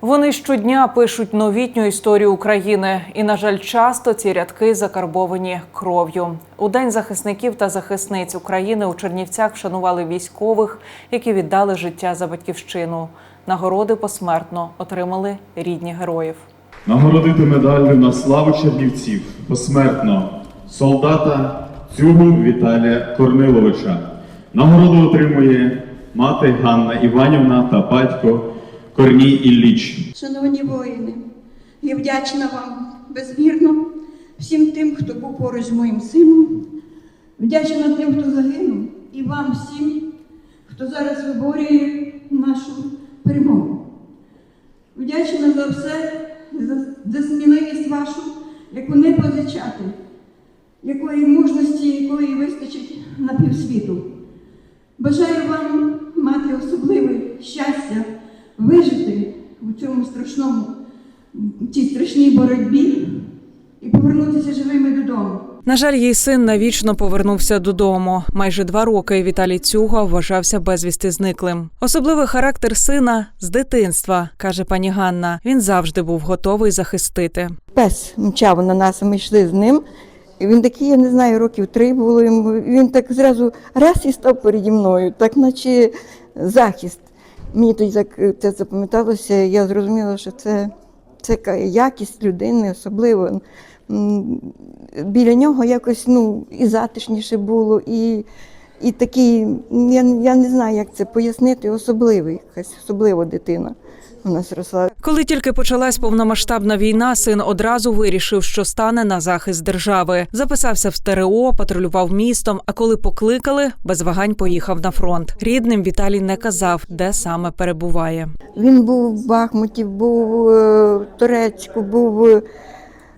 Вони щодня пишуть новітню історію України, і, на жаль, часто ці рядки закарбовані кров'ю. У день захисників та захисниць України у Чернівцях вшанували військових, які віддали життя за батьківщину. Нагороди посмертно отримали рідні героїв. Нагородити медаллю на славу Чернівців посмертно солдата Цюгу Віталія Корниловича. Нагороду отримує мати Ганна Іванівна та батько Корній Ілліч. Шановні воїни, я вдячна вам безмірно всім тим, хто був поруч з моїм сином. Вдячна тим, хто загинув, і вам всім, хто зараз виборює нашу перемогу. Вдячна за все, за, за сміливість вашу, яку не позичати, якої мужності, якої вистачить на півсвіту. Бажаю вам мати особливе щастя, вижити у цьому страшному, в цій страшній боротьбі і повернутися живими додому. На жаль, її син навічно повернувся додому. Майже два роки Віталій Цюга вважався безвісти зниклим. Особливий характер сина з дитинства, каже пані Ганна. Він завжди був готовий захистити. Пес мчав на нас, ми йшли з ним. І він такий, я не знаю, років три було йому. Він так зразу раз і став переді мною, так наче захист. Мені тоді так е, це запам'яталося, я зрозуміла, що це, це якість людини, особливо. Біля нього якось ну, і затишніше було, і, і такий, я, я не знаю, як це пояснити, особливий, якась особлива дитина у нас росла. Коли тільки почалась повномасштабна війна, син одразу вирішив, що стане на захист держави. Записався в ТРО, патрулював містом. А коли покликали, без вагань поїхав на фронт. Рідним Віталій не казав, де саме перебуває. Він був в Бахмуті, був е, в Турецьку, був. е,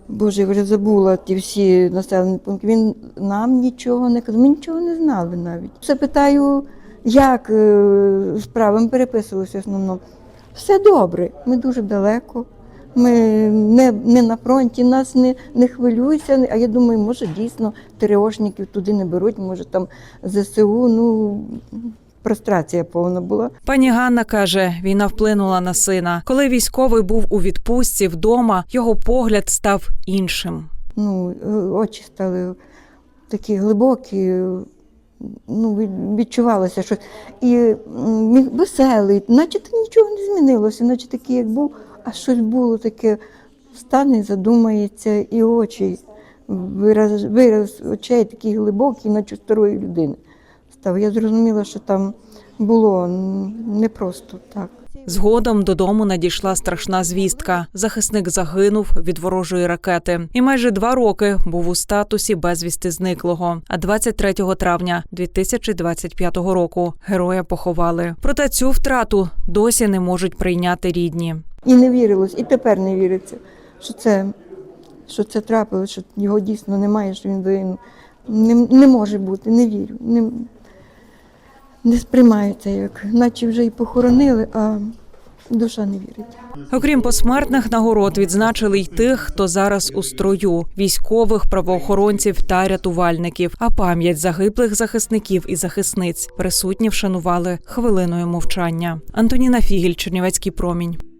Боже, я вже забула ті всі населені пункти. Він нам нічого не казав, ми нічого не знали навіть. Все питаю, як е, справи, ми переписувалися в основному. Все добре, ми дуже далеко. Ми не, не на фронті, нас не, не хвилюється. А я думаю, може дійсно ТРОшників туди не беруть, може там ЗСУ, ну прострація повна була. Пані Ганна каже, війна вплинула на сина. Коли військовий був у відпустці вдома, його погляд став іншим. ну, е, очі стали такі глибокі, ну, відчувалося щось. І міг веселий, наче то нічого не змінилося, наче такий, як був, а щось було таке, встане, задумається, і очі, вираз, вираз очей такий глибокий, наче старої людини став. Я зрозуміла, що там було непросто так. Згодом додому надійшла страшна звістка. Захисник загинув від ворожої ракети, і майже два роки був у статусі безвісти зниклого. А 23 травня 2025 року героя поховали. Проте цю втрату досі не можуть прийняти рідні. І не вірилось, і тепер не віриться, що це, що це трапилось, що його дійсно немає, що він. Не, не може бути, не вірю. Не, не сприймається як, наче вже і похоронили, а душа не вірить. Окрім посмертних нагород, відзначили й тих, хто зараз у строю військових, правоохоронців та рятувальників. А пам'ять загиблих захисників і захисниць присутні вшанували хвилиною мовчання. Антоніна Фігіль, Чернівецький промінь.